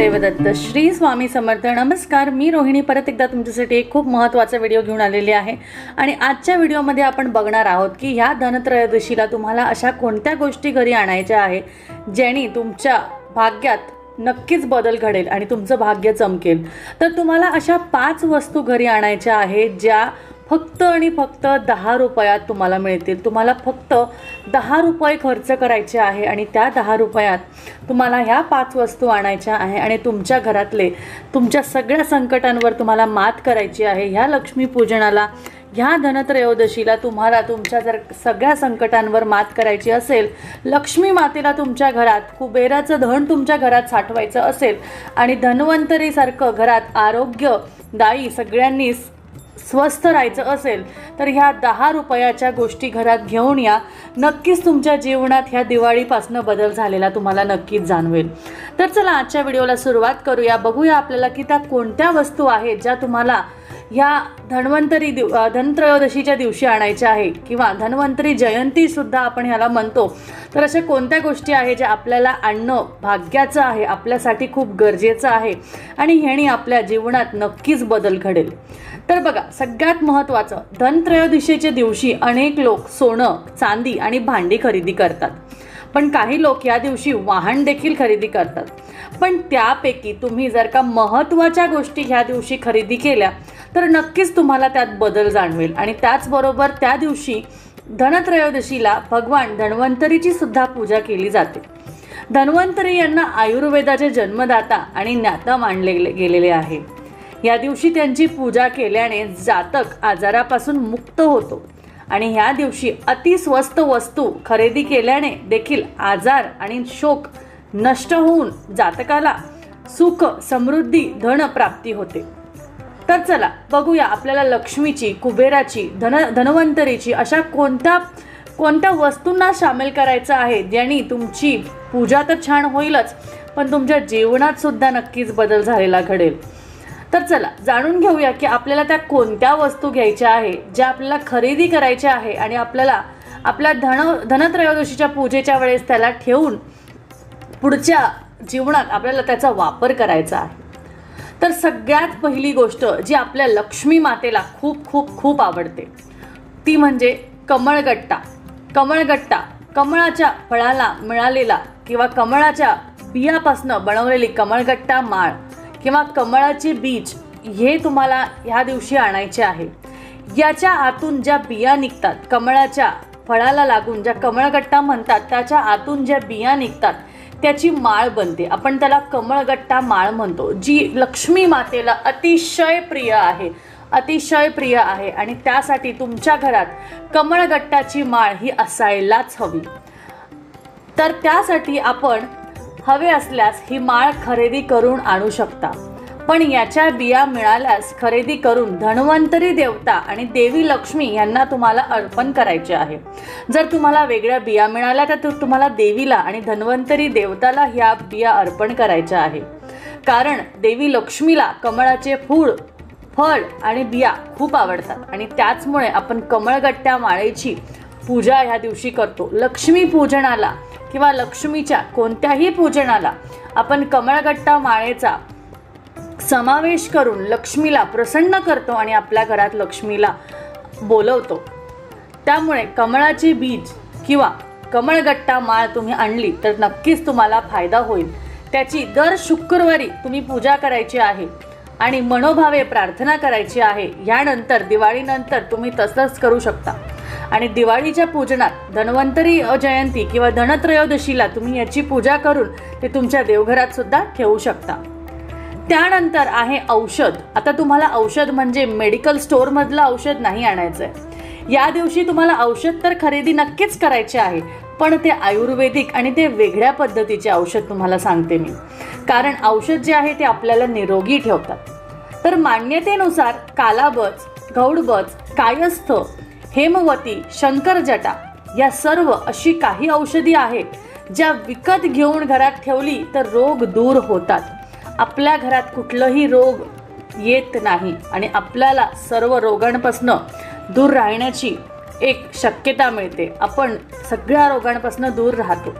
देवदत्त. श्री स्वामी समर्थ नमस्कार. मी रोहिणी. परत एकदा तुमच्यासाठी एक खूप महत्त्वाचा व्हिडिओ घेऊन आलेली आहे. आणि आजच्या व्हिडिओमध्ये आपण बघणार आहोत की ह्या धनत्रयोदशीला तुम्हाला अशा कोणत्या गोष्टी घरी आणायच्या आहे ज्याने तुमच्या भाग्यात नक्कीच बदल घडेल आणि तुमचं भाग्य चमकेल. तर तुम्हाला अशा पाच वस्तू घरी आणायच्या आहेत ज्या फक्त आणि फक्त दहा रुपयात तुम्हाला मिळतील. तुम्हाला फक्त दहा रुपये खर्च करायचे आहे आणि त्या दहा रुपयात तुम्हाला ह्या पाच वस्तू आणायच्या आहे आणि तुमच्या घरातले तुमच्या सगळ्या संकटांवर तुम्हाला मात करायची आहे. ह्या लक्ष्मीपूजनाला ह्या धनत्रयोदशीला तुम्हाला तुमच्या जर सगळ्या संकटांवर मात करायची असेल लक्ष्मी मातेला तुमच्या घरात कुबेराचं धन तुमच्या घरात साठवायचं असेल आणि धन्वंतरीसारखं घरात आरोग्य दायी सगळ्यांनी स्वस्थ राहायचं असेल तर ह्या दहा रुपयाच्या गोष्टी घरात घेऊन या. नक्कीच तुमच्या जीवनात ह्या दिवाळीपासनं बदल झालेला तुम्हाला नक्कीच जाणवेल. तर चला आजच्या व्हिडिओला सुरुवात करूया. बघूया आपल्याला की त्या कोणत्या वस्तू आहेत ज्या तुम्हाला ह्या धन्वंतरी दिव धनत्रयोदशीच्या दिवशी आणायच्या आहे किंवा धन्वंतरी जयंती सुद्धा आपण ह्याला म्हणतो. तर अशा कोणत्या गोष्टी आहे ज्या आपल्याला आणणं भाग्याचं आहे आपल्यासाठी खूप गरजेचं आहे? आणि ह्याने आपल्या जीवनात नक्कीच बदल घडेल. तर बघा सगळ्यात महत्त्वाचं धनत्रयोदशीच्या दिवशी अनेक लोक सोनं चांदी आणि भांडी खरेदी करतात. पण काही लोक या दिवशी वाहन देखील खरेदी करतात. पण त्यापैकी तुम्ही जर का महत्त्वाच्या गोष्टी ह्या दिवशी खरेदी केल्या तर नक्कीच तुम्हाला त्यात बदल जाणवेल. आणि त्याचबरोबर त्या दिवशी धनत्रयोदशीला भगवान धन्वंतरीची सुद्धा पूजा केली जाते. धन्वंतरी यांना आयुर्वेदाचे जन्मदाता आणि ज्ञाता मानले गेलेले आहे. या दिवशी त्यांची पूजा केल्याने जातक आजारापासून मुक्त होतो. आणि ह्या दिवशी अतिस्वस्त वस्तू खरेदी केल्याने देखील आजार आणि शोक नष्ट होऊन जातकाला सुख समृद्धी धन प्राप्ती होते. तर चला बघूया आपल्याला लक्ष्मीची कुबेराची धन धनवंतरीची अशा कोणत्या कोणत्या वस्तूंना सामील करायचं आहे? ज्यांनी तुमची पूजा तर छान होईलच पण तुमच्या जेवणात सुद्धा नक्कीच बदल झालेला घडेल. तर चला जाणून घेऊया की आपल्याला त्या कोणत्या वस्तू घ्यायच्या आहे ज्या आपल्याला खरेदी करायच्या आहे आणि आपल्याला आपल्या धन धनत्रयोदशीच्या पूजेच्या वेळेस त्याला ठेवून पुढच्या जीवनात आपल्याला त्याचा वापर करायचा आहे. तर सगळ्यात पहिली गोष्ट जी आपल्या लक्ष्मी मातेला खूप खूप खूप आवडते ती म्हणजे कमळगट्टा. कमळगट्टा कमळाच्या फळाला मिळालेला किंवा कमळाच्या बियापासनं बनवलेली कमळगट्टा माळ किंवा कमळाचे बीज हे तुम्हाला ह्या दिवशी आणायचे आहे. याच्या आतून ज्या बिया निघतात कमळाच्या फळाला लागून ज्या कमळगट्टा म्हणतात त्याच्या आतून ज्या बिया निघतात त्याची माळ बनते. आपण त्याला कमळगट्टा माळ म्हणतो जी लक्ष्मी मातेला अतिशय प्रिय आहे. अतिशय प्रिय आहे आणि त्यासाठी तुमच्या घरात कमळगट्टाची माळ ही असायलाच हवी. तर त्यासाठी आपण हवे असल्यास ही माळ खरेदी करून आणू शकता. पण याच्या बिया मिळाल्यास खरेदी करून धन्वंतरी देवता आणि देवी लक्ष्मी यांना तुम्हाला अर्पण करायचे आहे. जर तुम्हाला वेगळ्या बिया मिळाल्या तर तु- तुम्हाला देवीला आणि धन्वंतरी देवताला ह्या बिया अर्पण करायच्या आहे. कारण देवी लक्ष्मीला कमळाचे फूळ फळ आणि बिया खूप आवडतात. आणि त्याचमुळे आपण कमळगट्ट्या माळेची पूजा ह्या दिवशी करतो. लक्ष्मी पूजनाला किंवा लक्ष्मीच्या कोणत्याही पूजनाला आपण कमळगट्टा माळेचा समावेश करून लक्ष्मीला प्रसन्न करतो आणि आपल्या घरात लक्ष्मीला बोलवतो. त्यामुळे कमळाचे बीज किंवा कमळगट्टा माळ तुम्ही आणली तर नक्कीच तुम्हाला फायदा होईल. त्याची दर शुक्रवारी तुम्ही पूजा करायची आहे आणि मनोभावे प्रार्थना करायची आहे. यानंतर दिवाळीनंतर तुम्ही तसंच करू शकता. आणि दिवाळीच्या पूजनात धन्वंतरी जयंती किंवा धनत्रयोदशीला तुम्ही याची पूजा करून ते तुमच्या देवघरात सुद्धा ठेवू शकता. त्यानंतर आहे औषध. आता तुम्हाला औषध म्हणजे मेडिकल स्टोअरमधलं औषध नाही आणायचं आहे या दिवशी तुम्हाला औषध तर खरेदी नक्कीच करायचे आहे पण ते आयुर्वेदिक आणि ते वेगळ्या पद्धतीचे औषध तुम्हाला सांगते मी. कारण औषध जे आहे ते आपल्याला निरोगी ठेवतात. तर मान्यतेनुसार कालाबज गौडबज कायस्थ हेमवती शंकरजटा या सर्व अशी काही औषधी आहेत ज्या विकत घेऊन घरात ठेवली तर रोग दूर होतात. आपल्या घरात कुठलंही रोग येत नाही आणि आपल्याला सर्व रोगांपासून दूर राहण्याची एक शक्यता मिळते. आपण सगळ्या रोगांपासून दूर राहतो.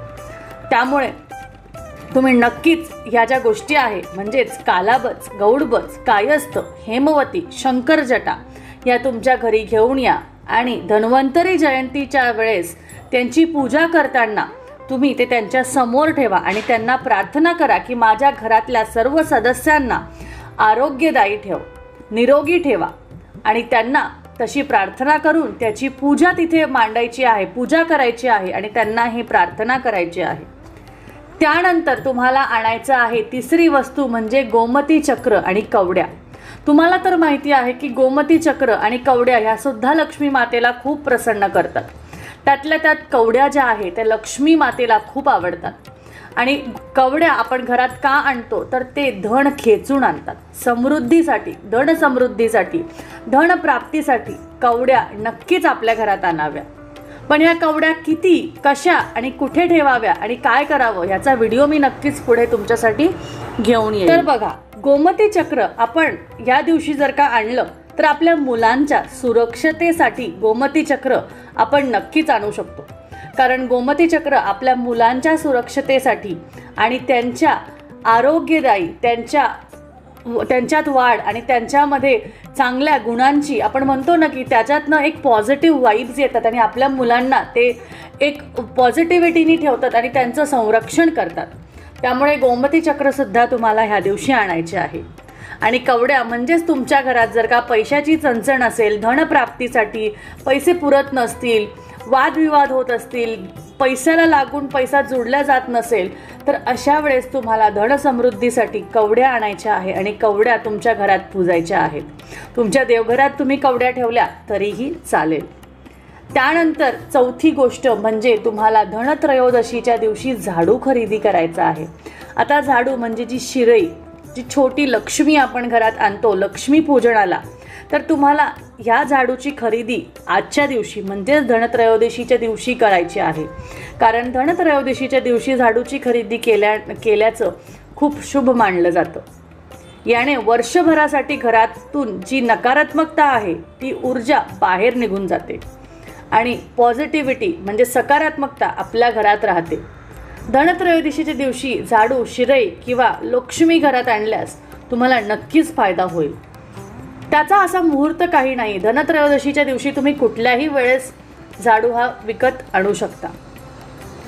त्यामुळे तुम्ही नक्कीच ह्या ज्या गोष्टी आहे म्हणजेच कालाबच गौडबच कायस्थ हेमवती शंकरजटा या तुमच्या घरी घेऊन या आणि धन्वंतरी जयंतीच्या वेळेस त्यांची पूजा करताना तुम्ही ते त्यांच्यासमोर ठेवा आणि त्यांना प्रार्थना करा की माझ्या घरातल्या सर्व सदस्यांना आरोग्यदायी ठेव निरोगी ठेवा. आणि त्यांना तशी प्रार्थना करून त्याची पूजा तिथे मांडायची आहे पूजा करायची आहे आणि त्यांना ही प्रार्थना करायची आहे. त्यानंतर तुम्हाला आणायचं आहे तिसरी वस्तू म्हणजे गोमती चक्र आणि कवड्या. तुम्हाला तर माहिती आहे की गोमती चक्र आणि कवड्या ह्या सुद्धा लक्ष्मी मातेला खूप प्रसन्न करतात. त्यातल्या त्यात कवड्या ज्या आहेत त्या लक्ष्मी मातेला खूप आवडतात. आणि कवड्या आपण घरात का आणतो? तर ते धन खेचून आणतात. समृद्धीसाठी धन समृद्धीसाठी धन प्राप्तीसाठी कवड्या नक्कीच आपल्या घरात आणाव्या. पण ह्या कवड्या किती कशा आणि कुठे ठेवाव्या आणि काय करावं ह्याचा व्हिडिओ मी नक्कीच पुढे तुमच्यासाठी घेऊन येईल तर बघा गोमती चक्र आपण या दिवशी जर का आणलं तर आपल्या मुलांच्या सुरक्षतेसाठी गोमती चक्र आपण नक्कीच आणू शकतो. कारण गोमती चक्र आपल्या मुलांच्या सुरक्षतेसाठी आणि त्यांच्या आरोग्यदायी त्यांच्या त्यांच्यात वाढ आणि त्यांच्यामध्ये चांगल्या गुणांची आपण म्हणतो ना की त्याच्यातनं एक पॉझिटिव्ह वाईब्स येतात आणि आपल्या मुलांना ते एक पॉझिटिव्हिटीनी ठेवतात आणि त्यांचं संरक्षण करतात. त्यामुळे गोमती चक्रसुद्धा तुम्हाला ह्या दिवशी आणायचे आहे. आणि कवड्या म्हणजेच तुमच्या घरात जर का पैशाची चणचण असेल धनप्राप्तीसाठी पैसे पुरत नसतील वादविवाद होत असतील पैशाला लागून पैसा जोडला जात नसेल तर अशा वेळेस तुम्हाला धनसमृद्धीसाठी कवड्या आणायच्या आहे आणि कवड्या तुमच्या घरात पूजायच्या आहेत. तुमच्या देवघरात तुम्ही कवड्या ठेवल्या तरीही चालेल. त्यानंतर चौथी गोष्ट म्हणजे तुम्हाला धनत्रयोदशीच्या दिवशी झाडू खरेदी करायचा आहे. आता झाडू म्हणजे जी शिरई जी छोटी लक्ष्मी आपण घरात आणतो लक्ष्मी पूजनाला तर तुम्हाला ह्या झाडूची खरेदी आजच्या दिवशी म्हणजेच धनत्रयोदशीच्या दिवशी करायची आहे. कारण धनत्रयोदशीच्या दिवशी झाडूची खरेदी केल्या केल्याचं खूप शुभ मानलं जातं. याने वर्षभरासाठी घरातून जी नकारात्मकता आहे ती ऊर्जा बाहेर निघून जाते. आणि पॉझिटिव्हिटी म्हणजे सकारात्मकता आपल्या घरात राहते. धनत्रयोदशीच्या दिवशी झाडू शिरई किंवा लक्ष्मी घरात आणल्यास तुम्हाला नक्कीच फायदा होईल. त्याचा असा मुहूर्त काही नाही. धनत्रयोदशीच्या दिवशी तुम्ही कुठल्याही वेळेस झाडू हा विकत आणू शकता.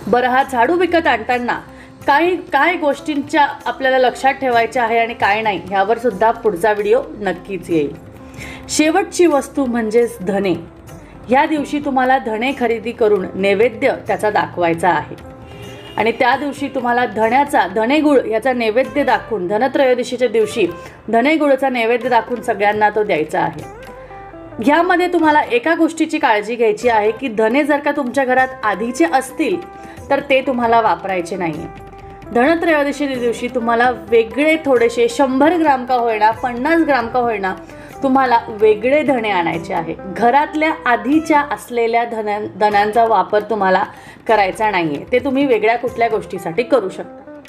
बरं हा झाडू विकत आणताना काही काय गोष्टींच्या आपल्याला लक्षात ठेवायच्या आहे आणि काय नाही ह्यावर सुद्धा पुढचा व्हिडिओ नक्कीच येईल. शेवटची वस्तू म्हणजेच धने. ह्या दिवशी तुम्हाला धने खरेदी करून नैवेद्य त्याचा दाखवायचा आहे. आणि त्या दिवशी तुम्हाला धण्याचा धनेगुळ याचा नैवेद्य दाखवून धनत्रयोदशीच्या दिवशी धनेगुळचा नैवेद्य दाखवून सगळ्यांना तो द्यायचा आहे. ह्यामध्ये तुम्हाला एका गोष्टीची काळजी घ्यायची आहे की धने जर का तुमच्या घरात आधीचे असतील तर ते तुम्हाला वापरायचे नाही धनत्रयोदशी दिवशी तुम्हाला वेगळे थोडेसे शंभर ग्राम का होईना पन्नास ग्राम का होईना तुम्हाला वेगळे धणे आणायचे आहे. घरातल्या आधीच्या असलेल्या धना धनांचा वापर तुम्हाला करायचा नाही आहे ते तुम्ही वेगळ्या कुठल्या गोष्टीसाठी करू शकता.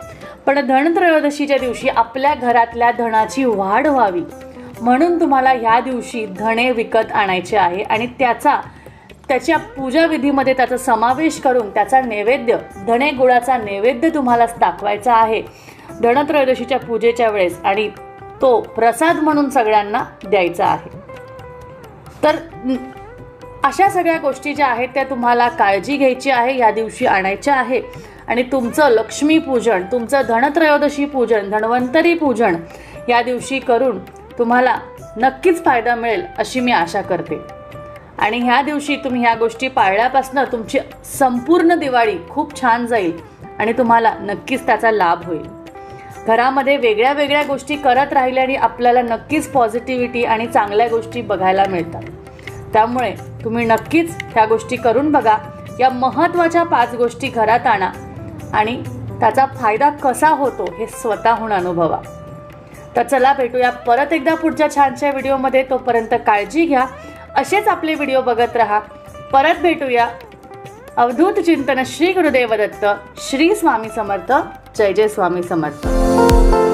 पण धनत्रयोदशीच्या दिवशी आपल्या घरातल्या धनाची वाढ व्हावी. म्हणून तुम्हाला ह्या दिवशी धणे विकत आणायचे आहे आणि त्याचा त्याच्या पूजाविधीमध्ये त्याचा समावेश करून त्याचा नैवेद्य धणे गुळाचा नैवेद्य तुम्हाला दाखवायचा आहे. धनत्रयोदशीच्या पूजेच्या वेळेस आणि तो प्रसाद म्हणून सगळ्यांना द्यायचा आहे. तर अशा सगळ्या गोष्टी ज्या आहेत त्या तुम्हाला काळजी घ्यायची आहे या दिवशी आणायच्या आहे. आणि तुमचं लक्ष्मीपूजन तुमचं धनत्रयोदशी पूजन धन्वंतरी पूजन या दिवशी करून तुम्हाला नक्कीच फायदा मिळेल अशी मी आशा करते. आणि ह्या दिवशी तुम्ही ह्या गोष्टी पाळल्यापासून तुमची संपूर्ण दिवाळी खूप छान जाईल आणि तुम्हाला नक्कीच त्याचा लाभ होईल. घरामध्ये वेगळ्या वेगळ्या गोष्टी करत राहिल्याने आपल्याला नक्कीच पॉझिटिव्हिटी आणि चांगल्या गोष्टी बघायला मिळतात. त्यामुळे तुम्ही नक्कीच ह्या गोष्टी करून बघा. या महत्त्वाच्या पाच गोष्टी घरात आणा आणि त्याचा फायदा कसा होतो हे स्वतःहून अनुभवा. तर चला भेटूया परत एकदा पुढच्या छानशा व्हिडिओमध्ये. तोपर्यंत काळजी घ्या. असेच आपले व्हिडिओ बघत राहा. परत भेटूया. अवधूत चिंतन श्री गुरुदेव दत्त श्री स्वामी समर्थ जय जय स्वामी समर्थ. you